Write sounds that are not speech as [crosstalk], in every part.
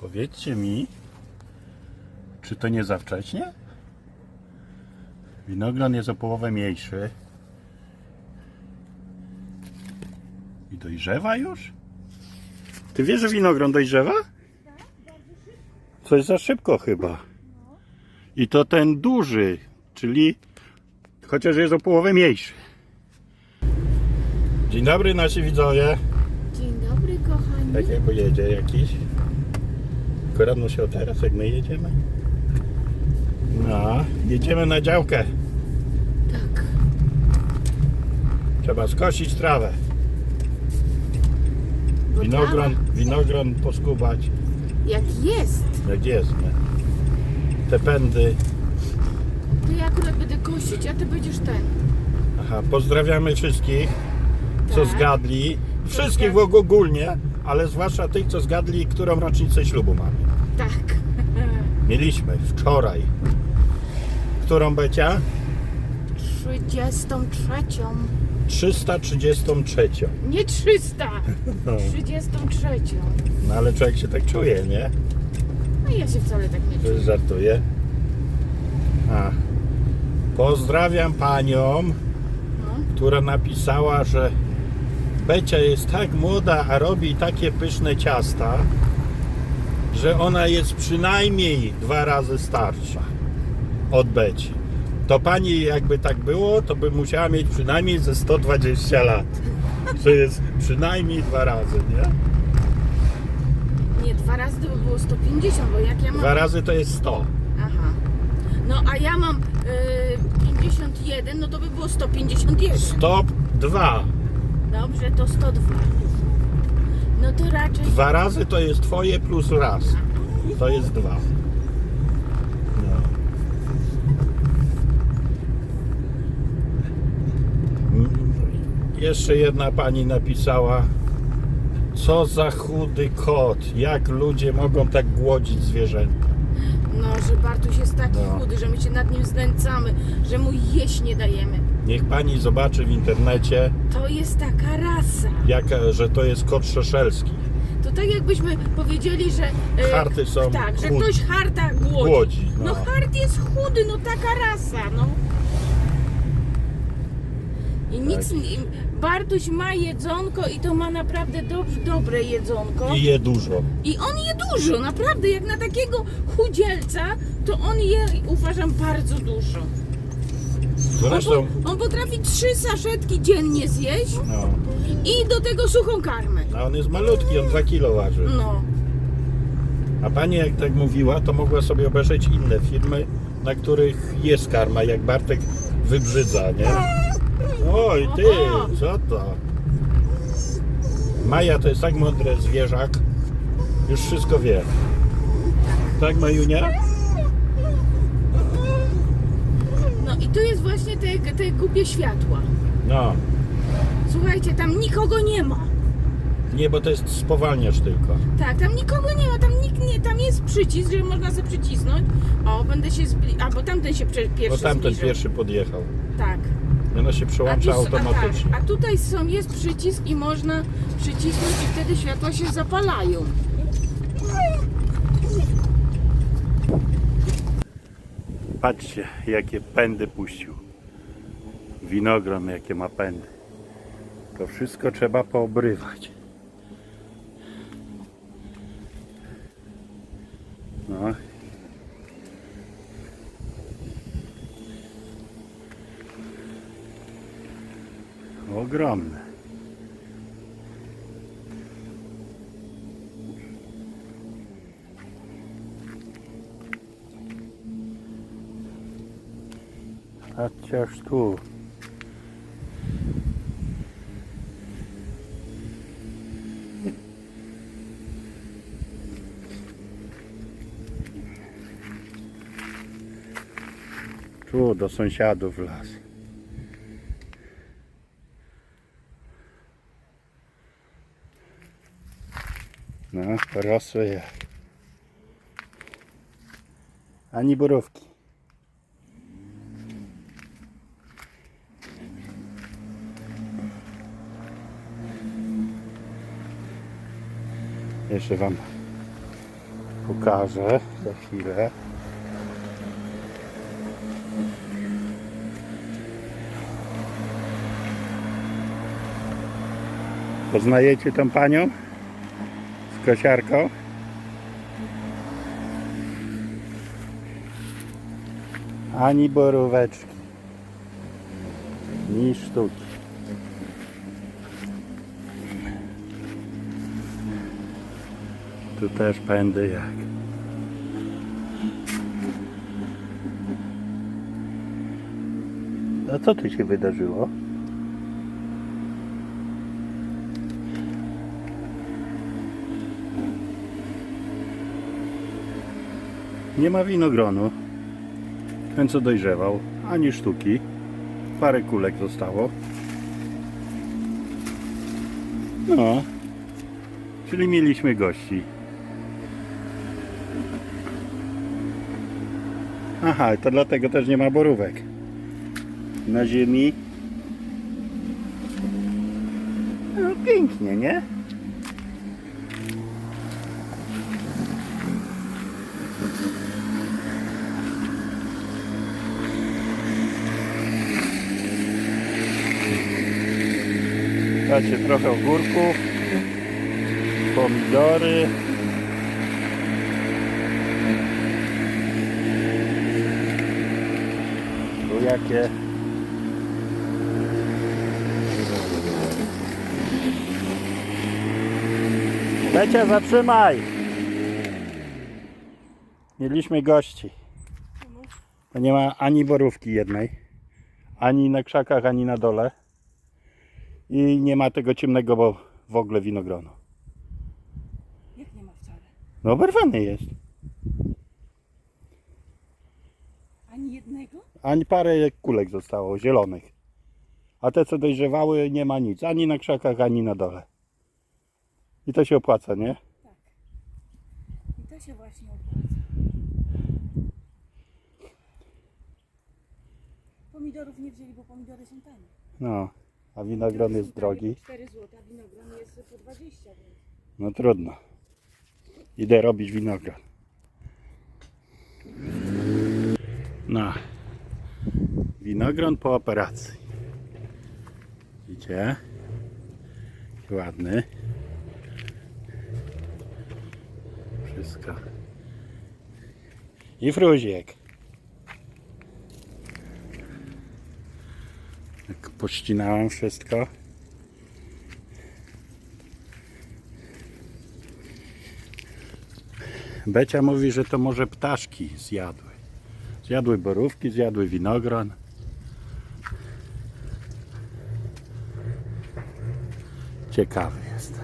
Powiedzcie mi, czy to nie za wcześnie? Winogron jest o połowę mniejszy. I dojrzewa już? Ty wiesz, że winogron dojrzewa? Coś za szybko chyba. I to ten duży, czyli chociaż jest o połowę mniejszy. Dzień dobry nasi widzowie. Dzień dobry, kochani. Tak jak jedzie jakiś. Akurat musiał teraz, jak my jedziemy. No, jedziemy na działkę. Tak. Trzeba skosić trawę. Bo Winogron, trawa, winogron poskubać. Jak jest, Jak jest, nie? Te pędy. to ja akurat będę kosić, a ty będziesz ten. Aha, pozdrawiamy wszystkich, co Tak. zgadli. Wszystkich w ogólnie, ale zwłaszcza tych, co zgadli, którą rocznicę ślubu mamy. Tak. Mieliśmy wczoraj. Którą Becia? 33. 333. Nie 300. [laughs] No. 33. No ale człowiek się tak czuje, nie? No ja się wcale tak nie czuję. Żartuje. A. Pozdrawiam panią, No. która napisała, że Becia jest tak młoda, a robi takie pyszne ciasta, że ona jest przynajmniej dwa razy starsza od Beci. To pani jakby tak było, to by musiała mieć przynajmniej ze 120 lat. Że jest przynajmniej dwa razy, nie? Nie, dwa razy to by było 150, bo jak ja mam... Dwa razy to jest 100. Aha. No a ja mam y, 51, no to by było 151. Stop 2. Dobrze, to 102. No to raczej... Dwa razy to jest twoje plus raz. To jest dwa. No. Jeszcze jedna pani napisała, co za chudy kot, jak ludzie mogą tak głodzić zwierzęta. No, że Bartuś jest taki No. chudy, że my się nad nim znęcamy, że mu jeść nie dajemy. Niech pani zobaczy w internecie, To jest taka rasa. jak, że to jest kot szeszelski. To tak jakbyśmy powiedzieli, że... e, Harty są Tak, że ktoś harta głodzi. Głodzi, No. no. hart jest chudy, no taka rasa, no. I nic... Tak. nie- Bartuś ma jedzonko i to ma naprawdę dobrze, dobre jedzonko. I je dużo. I on je dużo, naprawdę, jak na takiego chudzielca, to on je, uważam, bardzo dużo. On, Zresztą, po, on potrafi trzy saszetki dziennie zjeść no, i do tego suchą karmę. a on jest malutki, on 2 kilo waży. No, A pani jak tak mówiła, to mogła sobie obejrzeć inne firmy, na których jest karma, jak Bartek wybrzydza, nie? Oj, ty, co to? Maja to jest tak mądry zwierzak, już wszystko wie. Tak, Majunia? I tu jest właśnie te, te głupie światła. No, Słuchajcie, tam nikogo nie ma. nie, bo to jest spowalniasz tylko. Tak, tam nikogo nie ma, tam nikt nie, tam jest przycisk, że można sobie przycisnąć. O, będę się zbli... albo tamten się prze- Bo pierwszy tamten zbliżył. pierwszy podjechał. Tak. Ono się A, przełącza s- a, tak, automatycznie. a tutaj są, jest przycisk i można przycisnąć i wtedy światła się zapalają. Patrzcie, jakie pędy puścił. Winogron, jakie ma pędy. To wszystko trzeba poobrywać. No. Ogromne. Chociaż tu. Tu do sąsiadów las. No, rosły jak. Ani borówki. Jeszcze Wam pokażę za chwilę. Poznajecie tą panią z kosiarką? Ani boróweczki, ni sztuki. Tu też pędy jak. A co tu się wydarzyło? Nie ma winogronu. Ten co dojrzewał, ani sztuki. Parę kulek zostało. No. Czyli mieliśmy gości. Aha, to dlatego też nie ma borówek. Na ziemi. No pięknie, nie? Macie trochę ogórków, pomidory. Jakie Lecia, zatrzymaj! Mieliśmy gości. To nie ma ani borówki jednej, ani na krzakach, ani na dole. I nie ma tego ciemnego bo w ogóle winogronu. Jak nie ma wcale? No oberwany jest. Ani jednego? Ani parę kulek zostało, zielonych. A te co dojrzewały nie ma nic. Ani na krzakach, ani na dole. I to się opłaca, nie? Tak. I to się właśnie opłaca. Pomidorów nie wzięli, bo pomidory są tanie. No. A winogron jest drogi. 4 zł, a winogron jest po 20, więc... No trudno. Idę robić winogron. No. Winogron po operacji. Widzicie? Ładny. Wszystko. I fruziek. Tak pościnałem wszystko. Becia mówi, że to może ptaszki zjadły. Zjadły borówki, zjadły winogron. Ciekawy jest.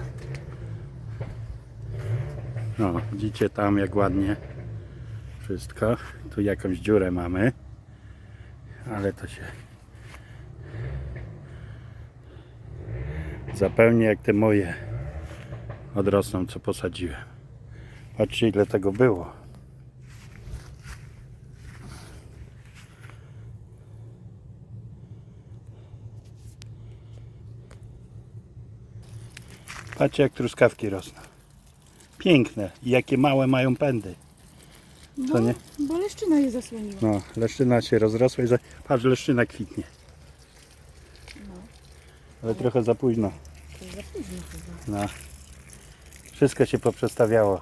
No, widzicie tam jak ładnie wszystko. Tu jakąś dziurę mamy. Ale to się zapełni jak te moje odrosną, co posadziłem. Patrzcie ile tego było. Patrzcie jak truskawki rosną. Piękne i jakie małe mają pędy. Co nie? Bo leszczyna je zasłoniła. No, leszczyna się rozrosła i za... patrz, leszczyna kwitnie. Ale trochę za późno. To za późno chyba. No. Wszystko się poprzestawiało.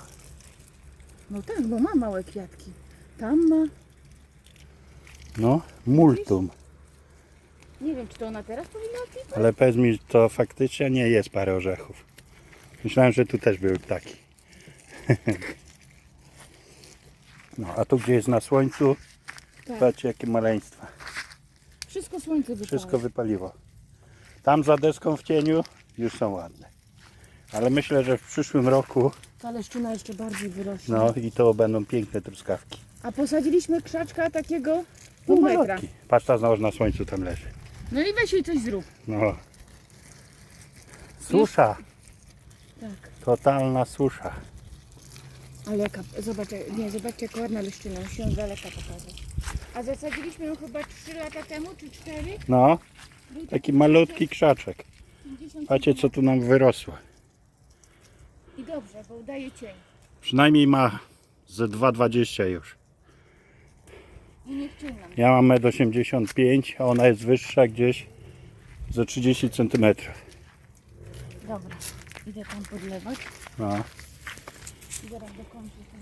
No tak, bo ma małe kwiatki. Tam ma... No, multum. Nie wiem, czy to ona teraz powinna kwitnąć? Ale powiedz mi, to faktycznie nie jest parę orzechów. Myślałem, że tu też były ptaki. [laughs] No, a tu gdzie jest na słońcu, Tak. patrzcie jakie maleństwa. Wszystko słońce wypało. Wszystko wypaliło. Tam za deską w cieniu już są ładne. Ale myślę, że w przyszłym roku, Ta leszczyna jeszcze bardziej wyrośnie. no i to będą piękne truskawki. A posadziliśmy krzaczka takiego No, pół metra. malutki. Patrz, ta znowu na słońcu tam leży. No i weź jej coś zrób. No. Susza, Tak. totalna susza. Ale jaka, zobacz, nie, zobaczcie jak ładna leszczyna, muszę ją z daleka pokazać. A zasadziliśmy ją chyba 3 lata temu, czy 4? No, taki malutki krzaczek. 50 Patrzcie, co tu nam wyrosło. I dobrze, bo daje cień. Przynajmniej ma ze 2,20 już. I nie wciągam. Ja mam 1,85 m, a ona jest wyższa gdzieś ze 30 cm. Dobra, idę tam podlewać No. i zaraz dokończę ten.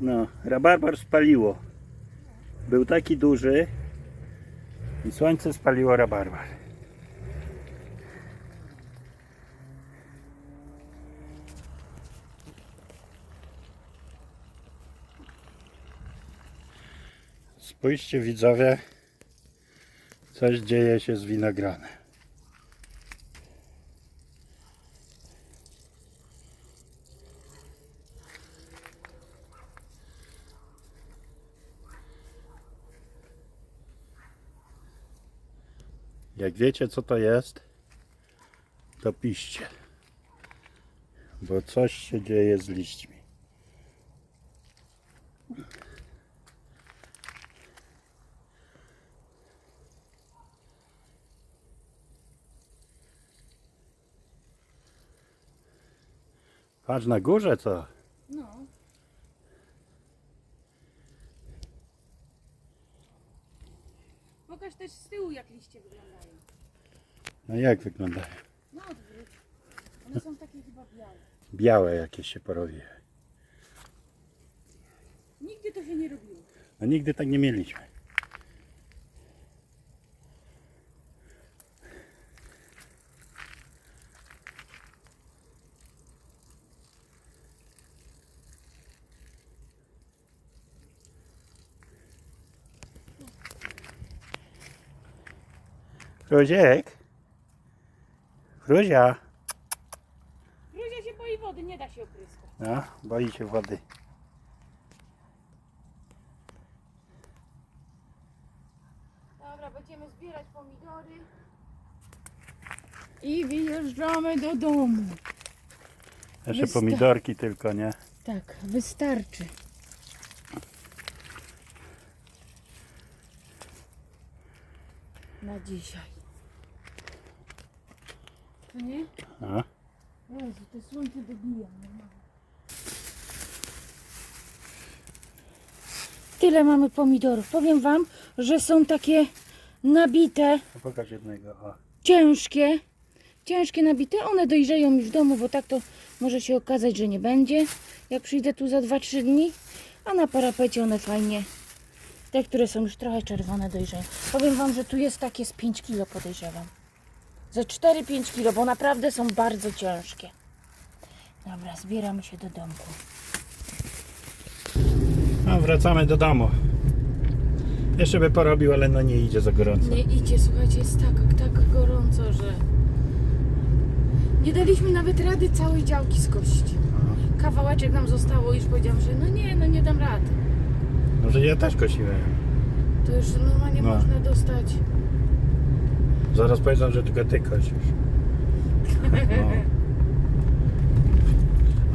no, rabarbar spaliło. Był taki duży i słońce spaliło rabarbar. Spójrzcie widzowie, coś dzieje się z winogronem. Jak wiecie co to jest, to piszcie. Bo coś się dzieje z liśćmi. Patrz na górze co? No. Pokaż też z tyłu jak liście wyglądają. No jak wyglądają? No odwróć. One są takie chyba białe. Białe jakieś się porobiły. Nigdy to się nie robiło. No nigdy tak nie mieliśmy. Fruziek? Fruzia? Róża się boi wody, nie da się opryskać. No, boi się wody. Dobra, będziemy zbierać pomidory. I wyjeżdżamy do domu. Jeszcze Wysta- pomidorki tylko, nie? Tak, wystarczy. Na dzisiaj. To nie? No. Jezu, to słońce dobija. Tyle mamy pomidorów. Powiem Wam, że są takie nabite, No Pokaż jednego. O. ciężkie. Ciężkie, nabite. One dojrzeją już w domu, bo tak to może się okazać, że nie będzie. Jak przyjdę tu za 2-3 dni. A na parapecie one fajnie. Te, które są już trochę czerwone, dojrzeją. Powiem Wam, że tu jest takie z 5 kilo podejrzewam. Ze 4-5 kilo, bo naprawdę są bardzo ciężkie. Dobra, zbieramy się do domku. No, wracamy do domu. Jeszcze by porobił, ale no nie idzie za gorąco. Nie idzie, słuchajcie, jest tak, tak gorąco, że nie daliśmy nawet rady całej działki skosić. Kawałeczek nam zostało, już powiedziałam, że no nie, no nie dam rady. Może ja też kosiłem. To już normalnie No. można dostać. Zaraz powiedzą, że tylko ty kosisz. No.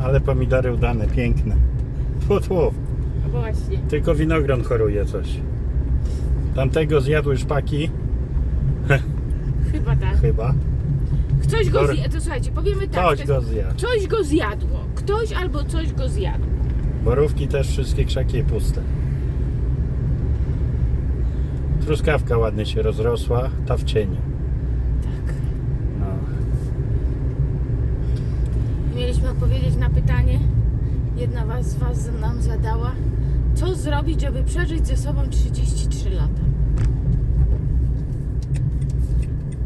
Ale pomidory udane, piękne. Tfu, tfu. Właśnie. Tylko winogron choruje coś. Tamtego zjadły szpaki, Chyba tak. chyba. Ktoś go zjadł, to słuchajcie, powiemy tak. Ktoś to go zjadł. Ktoś go zjadło. Ktoś albo coś go zjadł. Borówki też wszystkie krzaki puste. Truskawka ładnie się rozrosła, ta w cieniu. Tak. No. Mieliśmy odpowiedzieć na pytanie. Jedna was, z Was nam zadała. Co zrobić, żeby przeżyć ze sobą 33 lata?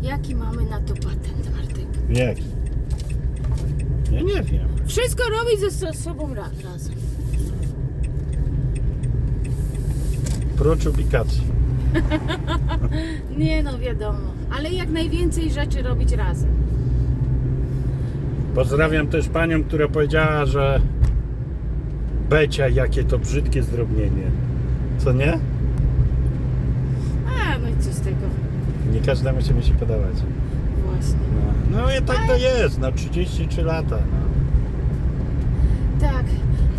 Jaki mamy na to patent, Martek? Jaki? Ja nie wiem. Wszystko robić ze so- sobą ra- razem. Prócz ubikacji. [laughs] Nie no, wiadomo. Ale jak najwięcej rzeczy robić razem. Pozdrawiam też panią, która powiedziała, że Becia, jakie to brzydkie zdrobnienie. Co nie? A, no i co z tego? Nie każdemu się musi podobać. Właśnie. No, no i tak to jest, no 33 lata. No. Tak.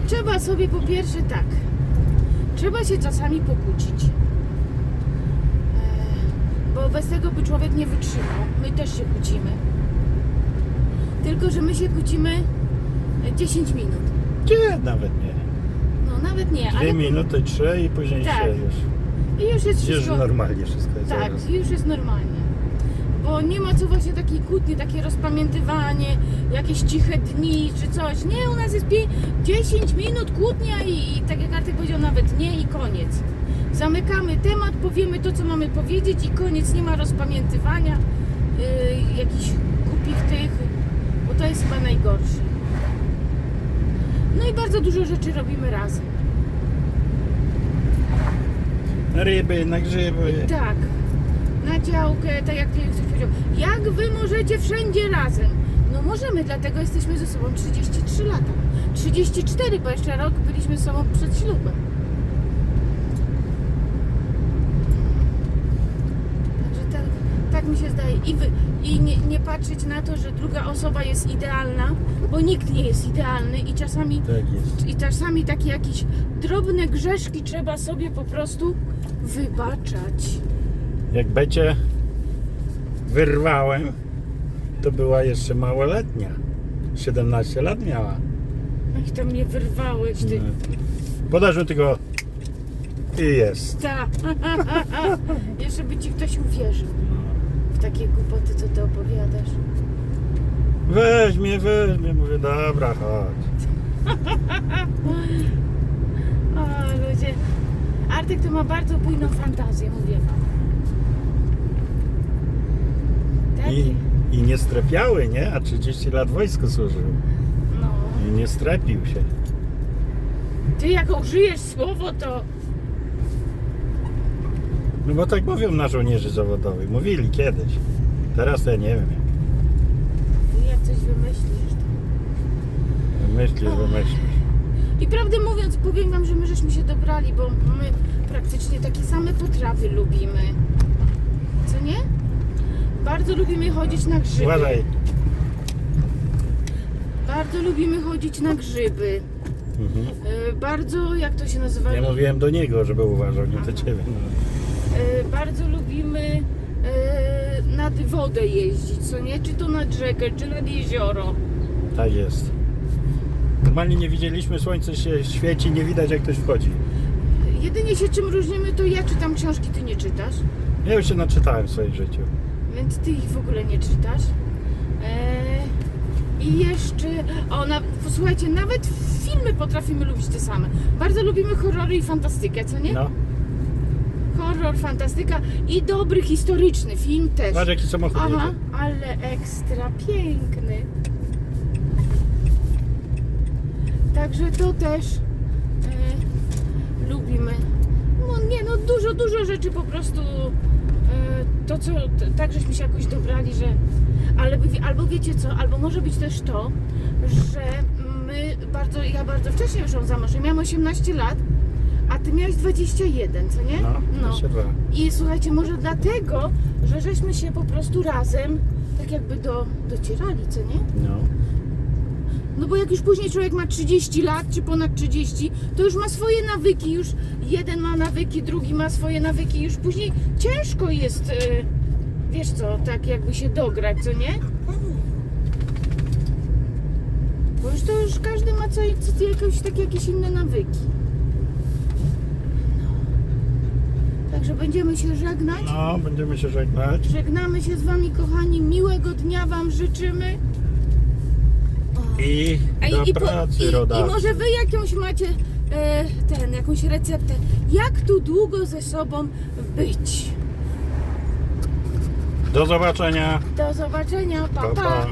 Trzeba sobie po pierwsze tak. Trzeba się czasami pokłócić. E, bez tego by człowiek nie wytrzymał. My też się kłócimy. Tylko, że my się kłócimy e, 10 minut. Nie, nawet nie. No nawet nie, Dwie ale minuty, trzy i później Tak. się już, i już jest już wszystko... normalnie wszystko jest Tak, zaraz. już jest normalnie. Bo nie ma co właśnie takiej kłótni, takie rozpamiętywanie, jakieś ciche dni czy coś. Nie, u nas jest pie- 10 minut kłótnia i, i tak jak Artek powiedział, nawet nie i koniec. Zamykamy temat, powiemy to, co mamy powiedzieć i koniec. Nie ma rozpamiętywania yy, jakichś głupich tych, bo to jest chyba najgorsze. No i bardzo dużo rzeczy robimy razem. Ryby, na grzyby. Tak, na działkę, tak jak ktoś powiedział. Jak wy możecie wszędzie razem? No możemy, dlatego jesteśmy ze sobą 33 lata. 34, bo jeszcze rok byliśmy ze sobą przed ślubem. Także tak, tak mi się zdaje. I, wy, i nie, nie patrzeć na to, że druga osoba jest idealna, bo nikt nie jest idealny i czasami Tak i czasami takie jakieś drobne grzeszki trzeba sobie po prostu wybaczać. Jak Becie wyrwałem, to była jeszcze małoletnia. 17 lat miała. Ach, to mnie wyrwałeś, ty. Podasz mi tylko i jest. Ta. [laughs] Jeszcze by ci ktoś uwierzył w takie głupoty, co ty opowiadasz. Weźmie, weźmie. Mówię, dobra, chodź. [laughs] O, ludzie. Artek to ma bardzo bujną fantazję, mówię wam. Taki. I, I nie strepiały, nie? A 30 lat w wojsku służył. No. I nie strepił się. Ty jak użyjesz słowo, to No bo tak mówią na żołnierzy zawodowych. Mówili kiedyś. Teraz ja nie wiem. jak coś wymyślisz. To... Myślisz, wymyślisz. I prawdę mówiąc, powiem wam, że my żeśmy się dobrali, bo my praktycznie takie same potrawy lubimy. Co nie? Bardzo lubimy chodzić na grzyby. Uważaj. Bardzo lubimy chodzić na grzyby. Mhm. E, Bardzo, jak to się nazywa? Ja mówiłem do niego, żeby uważał, nie do ciebie. No. E, Bardzo lubimy e, nad wodę jeździć, co nie? Czy to nad rzekę, czy nad jezioro. Tak jest. Normalnie nie widzieliśmy, słońce się świeci, nie widać jak ktoś wchodzi. Jedynie się czym różnimy, to ja czytam książki, ty nie czytasz. Ja już się naczytałem w swoim życiu. więc ty ich w ogóle nie czytasz. Eee, I jeszcze, o, na, posłuchajcie, nawet filmy potrafimy lubić te same. Bardzo lubimy horrory i fantastykę, co nie? No. Horror, fantastyka i dobry historyczny film też. Patrz jaki samochód Aha, jedzie. ale ekstra piękny. Także to też e, lubimy. No nie, no dużo, dużo rzeczy po prostu. E, to co, tak żeśmy się jakoś dobrali, że. Ale, albo wiecie co, albo może być też to, że my bardzo, ja bardzo wcześnie wyszłam za mąż. Miałam 18 lat, a ty miałeś 21, co nie? No, no. I słuchajcie, może dlatego, że żeśmy się po prostu razem tak jakby do, docierali, co nie? No. No bo jak już później człowiek ma 30 lat, czy ponad 30, to już ma swoje nawyki, już jeden ma nawyki, drugi ma swoje nawyki, już później ciężko jest, e, wiesz co, tak jakby się dograć, co nie? Bo już to już każdy ma co jakieś, takie jakieś inne nawyki. No. Także będziemy się żegnać. No, będziemy się żegnać. Żegnamy się z Wami, kochani. Miłego dnia Wam życzymy. O. I do i, po- pracy i, I rodacy. może Wy jakąś macie e, ten, jakąś receptę, jak tu długo ze sobą być. Do zobaczenia. Do zobaczenia. pa. Pa, pa. pa.